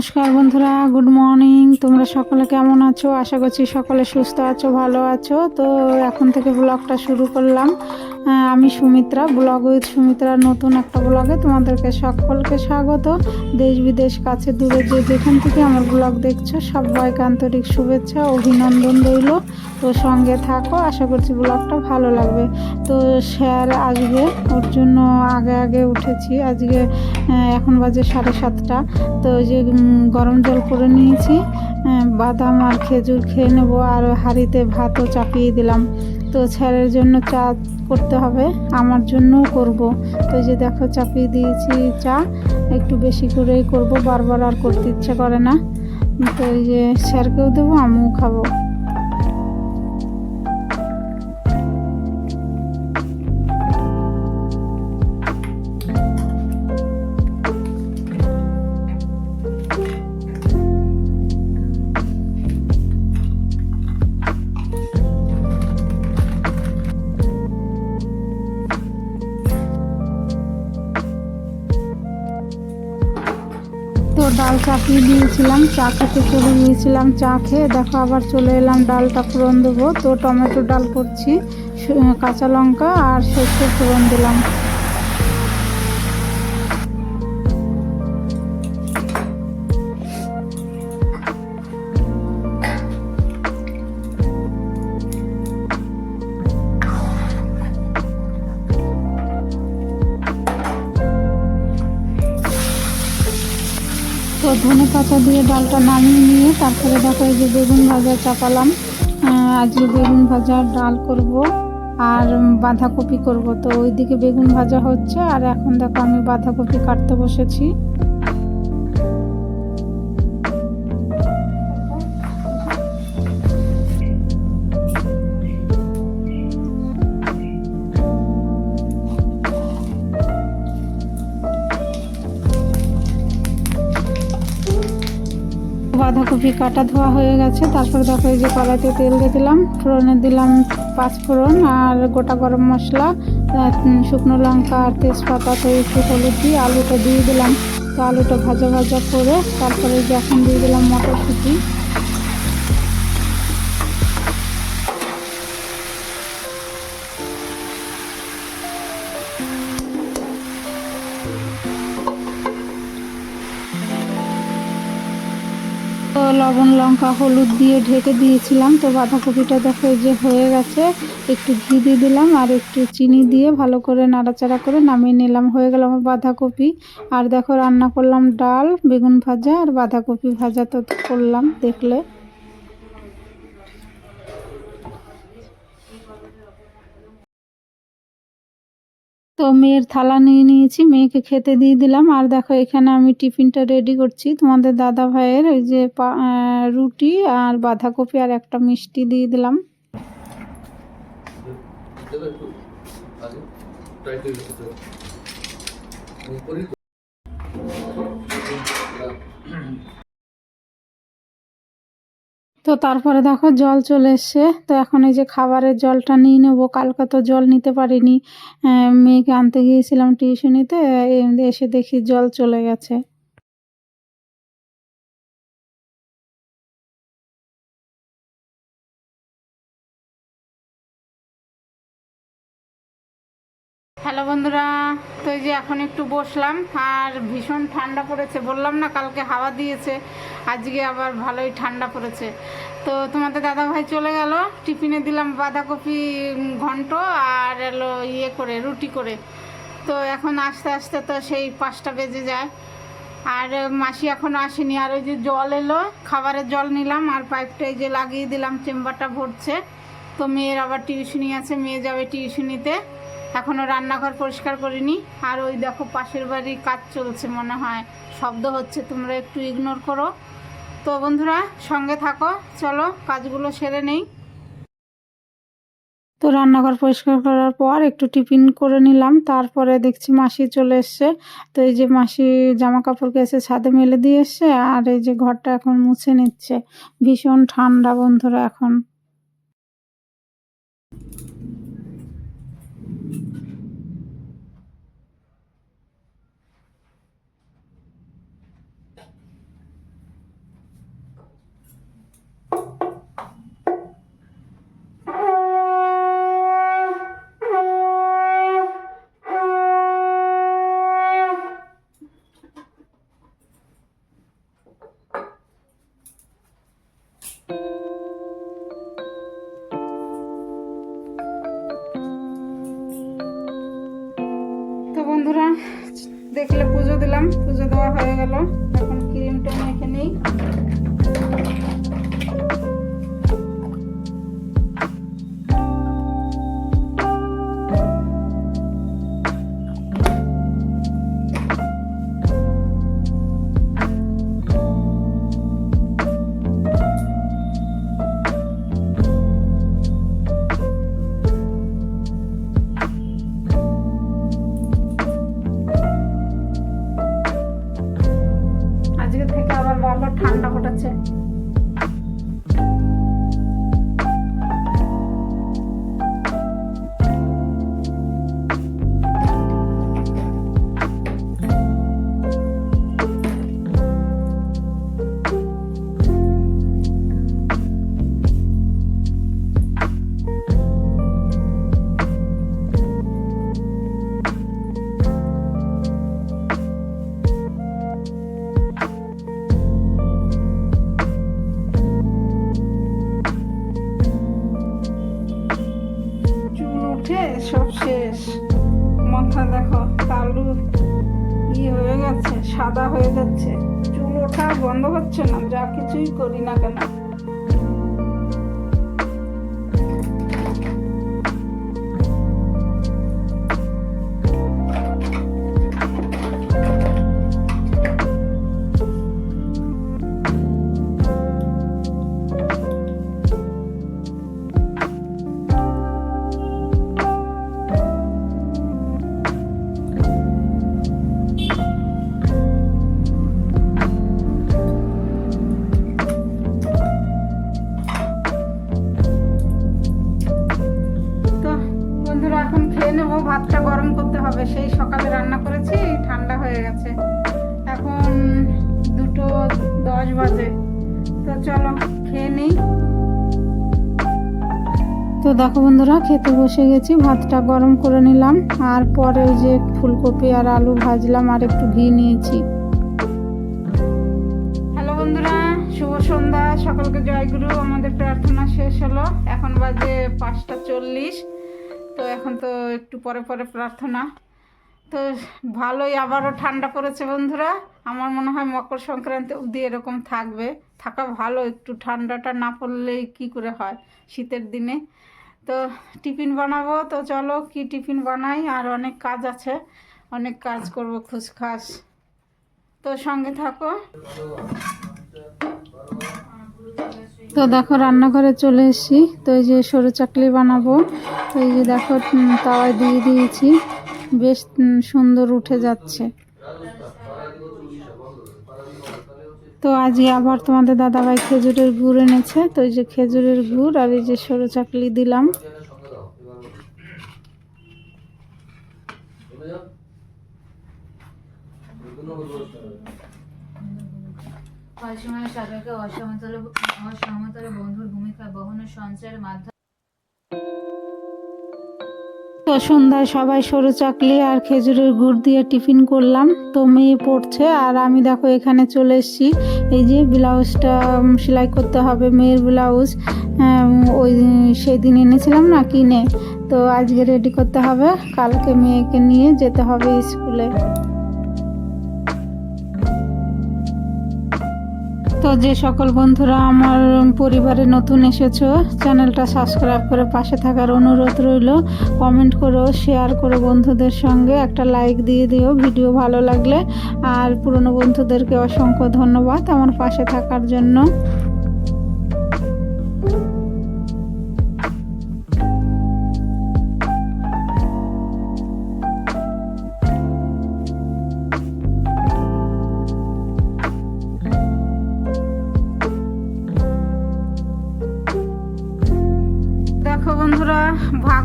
নমস্কার বন্ধুরা, good morning. তোমরা সকলে কেমন আছো? আশা করছি সকলে সুস্থ আছো, ভালো আছো। তো এখন থেকে ব্লগটা শুরু করলাম। আমি সুমিত্রা ব্লগ উইথ সুমিত্রার নতুন একটা ব্লগে তোমাদেরকে সকলকে স্বাগত। দেশ বিদেশ, কাছে দূরে যে যেখান থেকে আমার ব্লগ দেখছ, সবাইকে আন্তরিক শুভেচ্ছা, অভিনন্দন রইল। তো সঙ্গে থাকো, আশা করছি ব্লগটা ভালো লাগবে। তো স্যার আসবে ওর জন্য আগে আগে উঠেছি। আজকে এখন বাজে সাড়ে সাতটা। তো যে গরম জল করে নিয়েছি। বাদাম আর খেজুর খেয়ে নেব। আর হাঁড়িতে ভাতও চাপিয়ে দিলাম। তো স্যারের জন্য চা করতে হবে, আমার জন্যও করব। তো যে দেখো চাপিয়ে দিয়েছি চা, একটু বেশি করেই করব, বারবার আর করতে ইচ্ছে করে না। তো এই যে স্যারকেও দেবো, আমিও খাব। চাপিয়ে দিয়েছিলাম চা খেতে চলে গিয়েছিলাম, চা খেয়ে দেখো আবার চলে এলাম ডালটা ফোড়ন দেবো। তো টমেটো ডাল করছি কাঁচা লঙ্কা আর সর্ষে ফোড়ন দিলাম। ধনে দিয়ে ডালটা নামিয়ে নিয়ে তারপরে দেখো এই যে বেগুন ভাজা চাপালাম। আজকে বেগুন ভাজা ডাল করব আর বাঁধাকপি করব। তো ওইদিকে বেগুন ভাজা হচ্ছে আর এখন দেখো আমি বাঁধাকপি কাটতে বসেছি। বাঁধাকপি কাটা ধোয়া হয়ে গেছে। তারপর দেখো এই যে কড়াইতে তেল দিয়ে দিলাম, ফোড়নে দিলাম পাঁচ ফোড়ন আর গোটা গরম মশলা শুকনো লঙ্কা আর তেজপাতা, তো একটু হলুদ দিয়ে আলুটা দিয়ে দিলাম। তো আলুটা ভাজা ভাজা করে তারপরে যখন দিয়ে দিলাম মটরশুঁটি। লবণ, লঙ্কা, হলুদ দিয়ে ঢেকে দিয়েছিলাম। তো বাঁধাকপিটা দেখো যে হয়ে গেছে। একটু ঘি দিয়ে দিলাম আর একটু চিনি দিয়ে ভালো করে নাড়াচাড়া করে নামিয়ে নিলাম। হয়ে গেল আমার বাঁধাকপি। আর দেখো রান্না করলাম ডাল, বেগুন ভাজা আর বাঁধাকপি ভাজা তো করলাম দেখলে। তো মেয়ের থালা নিয়ে নিয়েছি, মেয়েকে খেতে দিয়ে দিলাম। আর দেখো, এখানে আমি টিফিনটা রেডি করছি। তোমাদের দাদা ভাইয়ের ওই যে রুটি আর বাঁধাকপি আর একটা মিষ্টি দিয়ে দিলাম করে দেখতে দেবে আমি করি তো। তারপরে দেখো জল চলে এসছে। তো এখন এই যে খাবারের জলটা নিয়ে নেব। কালকে তো জল নিতে পারিনি। মেয়েকে আনতে গিয়েছিলাম টিউশনিতে। এসে দেখি জল চলে গেছে। তো যে এখন একটু বসলাম, আর ভীষণ ঠান্ডা পড়েছে। বললাম না, কালকে হাওয়া দিয়েছে, আজকে আবার ভালোই ঠান্ডা পড়েছে। তো তোমাদের দাদা ভাই চলে গেল, টিফিনে দিলাম বাঁধাকপি ঘন্ট আর এলো ইয়ে করে, রুটি করে। তো এখন আস্তে আস্তে তো সেই পাঁচটা বেজে যায়। আর মাসি এখনও আসেনি, আর ওই যে জল এলো, খাবারের জল নিলাম, আর পাইপটা এই যে লাগিয়ে দিলাম, চেম্বারটা ভরছে। তো মেয়ের আবার টিউশনি আছে, মেয়ে যাবে টিউশনিতে। এখনও রান্নাঘর পরিষ্কার করিনি। আর ওই দেখো পাশের বাড়ি কাজ চলছে মনে হয়। শব্দ হচ্ছে, তোমরা একটু ইগনোর করো। তো বন্ধুরা, সঙ্গে থাকো। চলো, কাজগুলো সেরে নেই। তো রান্নাঘর পরিষ্কার করার পর একটু টিফিন করে নিলাম। তারপরে দেখছি মাসি চলে এসছে। তো এই যে মাসি জামা কাপড় কেসে ছাদে মেলে দিয়ে এসছে। আর এই যে ঘরটা এখন মুছে নিচ্ছে। ভীষণ ঠান্ডা বন্ধুরা এখন। দিলাম পুজো দেওয়া হয়ে গেল। এখন ক্রিমটা মেখে নিই। আবার ঠান্ডা পড়েছে হচ্ছে না যা কিছুই করি না কেন দেখো বন্ধুরা, খেতে বসে গেছি, ভাতটা গরম করে নিলাম, আর পরে ওই যে ফুলকপি আর আলু ভাজলাম, আর একটু ঘি নিয়েছি। হ্যালো বন্ধুরা, শুভ সন্ধ্যা, সকলকে জয়গুরু আমাদের প্রার্থনা শেষ হলো, এখন বাজে পাঁচটা চল্লিশ, তো এখন তো একটু পরে পরে প্রার্থনা। তো ভালোই আবারও ঠান্ডা পড়েছে বন্ধুরা, আমার মনে হয় মকর সংক্রান্তি অবধি এরকম থাকবে, থাকা ভালো, একটু ঠান্ডাটা না পড়লেই কি করে হয়, শীতের দিনে। তো টিফিন বানাবো, তো চলো কি টিফিন বানাই? আর অনেক কাজ আছে। অনেক কাজ করব খুসখাস তো সঙ্গে থাকো। তো দেখো, রান্নাঘরে চলে এসেছি। তো এই যে সরু চাকলি বানাবো। তো এই যে দেখো তাওয়ায় দিয়ে দিয়েছি। বেশ সুন্দর উঠে যাচ্ছে। তো আজকে আবার তোমাদের দাদাভাই খেজুরের গুড় এনেছে, তো এই যে খেজুরের গুড় আর এই যে সরু চাকলি দিলাম। অসময়ে সবাইকে অসমতলে অসমতলে বন্ধুর ভূমিকা বহনের সঞ্চয়ের মাধ্যমে তো সন্ধ্যায় সবাই সরু চাকলি আর খেজুরের গুড় দিয়ে টিফিন করলাম। তো মেয়ে পড়ছে আর আমি দেখো এখানে চলে এসেছি। এই যে ব্লাউজটা সেলাই করতে হবে মেয়ের ব্লাউজ। ওই সেদিন এনেছিলাম না কিনে। তো আজকে রেডি করতে হবে। কালকে মেয়েকে নিয়ে যেতে হবে স্কুলে। তো যে সকল বন্ধুরা আমার পরিবারে নতুন এসেছ, চ্যানেলটা সাবস্ক্রাইব করে পাশে থাকার অনুরোধ রইল। কমেন্ট করো শেয়ার করো বন্ধুদের সঙ্গে, একটা লাইক দিয়ে দিও ভিডিও ভালো লাগলে। আর পুরনো বন্ধুদেরকে অসংখ্য ধন্যবাদ আমার পাশে থাকার জন্য।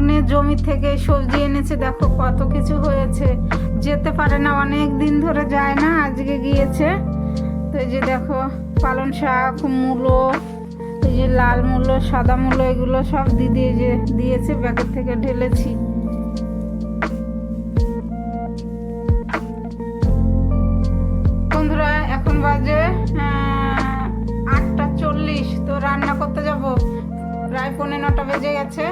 ভাগ্নে জমি থেকে সবজি এনেছে। দেখো কত কিছু হয়েছে। যেতে পারে না, অনেক দিন ধরে যায় না, আজকে গিয়েছে। তো এই যে দেখো, পালং শাক, মূলো, এই যে লাল মূলো, সাদা মূলো, এগুলো সব দিদি যে দিয়েছে, ব্যাগের থেকে ঢেলেছি। বন্ধুরা, এখন বাজে আটটা চল্লিশ, তো রান্না করতে যাব। প্রায় পৌনে নটা বেজে গেছে।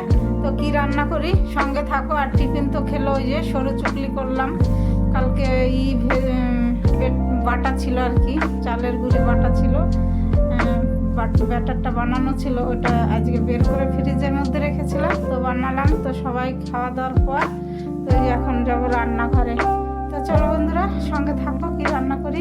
তো কি রান্না করি? সঙ্গে থাকো আর টিফিন তো খেলো ওই যে, সরু চুকলি করলাম। কালকে ই বাটা ছিল আর কি, চালের গুঁড়ি বাটা ছিল। ব্যাটারটা বানানো ছিল, ওটা আজকে বের করে ফ্রিজের মধ্যে রেখেছিলাম। তো বানালাম, তো সবাই খাওয়া দাওয়ার পর তো এখন যাব রান্নাঘরে। তো চলো বন্ধুরা, সঙ্গে থাকো, কি রান্না করি?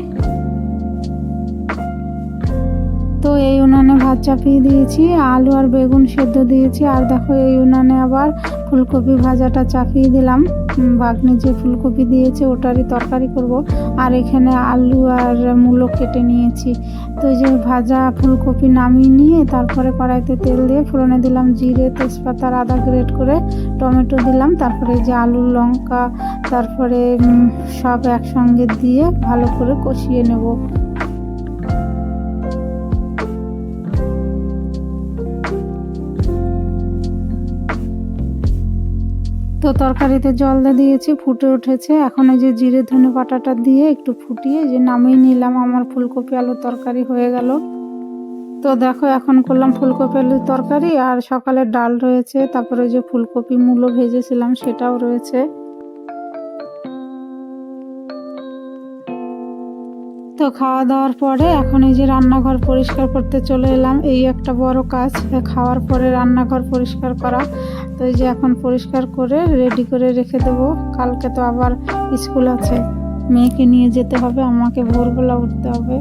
তো এই উনানে ভাত চাপিয়ে দিয়েছি, আলু আর বেগুন সেদ্ধ দিয়েছি, আর দেখো এই উনানে আবার ফুলকপি ভাজাটা চাপিয়ে দিলাম। বাগনে যে ফুলকপি দিয়েছে ওটারই তরকারি করব। আর এখানে আলু আর মূলো কেটে নিয়েছি। তো যে ভাজা ফুলকপি নামিয়ে নিয়ে তারপরে কড়াইতে তেল দিয়ে ফোড়নে দিলাম জিরে, তেজপাতা আর আদা গ্রেট করে টমেটো দিলাম। তারপরে যে আলু, লঙ্কা, তারপরে সব একসঙ্গে দিয়ে ভালো করে কষিয়ে নেব। তো তরকারিতে জল দিয়ে দিয়েছি, ফুটে উঠেছে। এখন এই যে জিরে ধনে বাটাটা দিয়ে একটু ফুটিয়ে যে নামিয়ে নিলাম। আমার ফুলকপি আলু তরকারি হয়ে গেল। তো দেখো, এখন করলাম ফুলকপি আলুর তরকারি আর সকালে ডাল রয়েছে। তারপরে যে ফুলকপি মূলো ভেজেছিলাম সেটাও রয়েছে। তো খাওয়া দাওয়ার পরে এখন এই যে রান্নাঘর পরিষ্কার করতে চলে এলাম। এই একটা বড় কাজ খাওয়ার পরে রান্নাঘর পরিষ্কার করা। তো এই যে এখন পরিষ্কার করে রেডি করে রেখে দেবো। কালকে তো আবার স্কুল আছে। মেয়েকে নিয়ে যেতে হবে, আমাকে ভোরবেলা উঠতে হবে।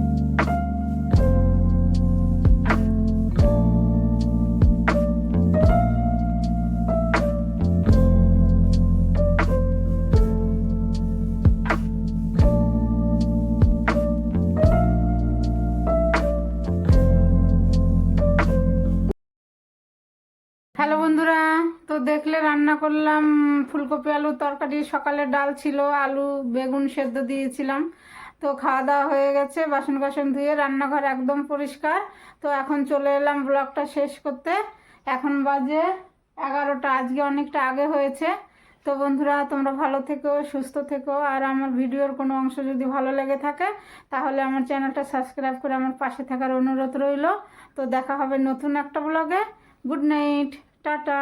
দেখলে রান্না করলাম ফুলকপি, আলু তরকারি, সকালে ডাল ছিল, আলু, বেগুন সেদ্ধ দিয়েছিলাম। তো খাওয়া দাওয়া হয়ে গেছে, বাসন বাসন ধুয়ে রান্নাঘর একদম পরিষ্কার। তো এখন চলে এলাম ব্লগটা শেষ করতে। এখন বাজে এগারোটা, আজকে অনেকটা আগে হয়েছে। তো বন্ধুরা, তোমরা ভালো থেকো, সুস্থ থেকো। আর আমার ভিডিওর কোনো অংশ যদি ভালো লেগে থাকে, তাহলে আমার চ্যানেলটা সাবস্ক্রাইব করে আমার পাশে থাকার অনুরোধ রইল। তো দেখা হবে নতুন একটা ব্লগে। Good night, tata.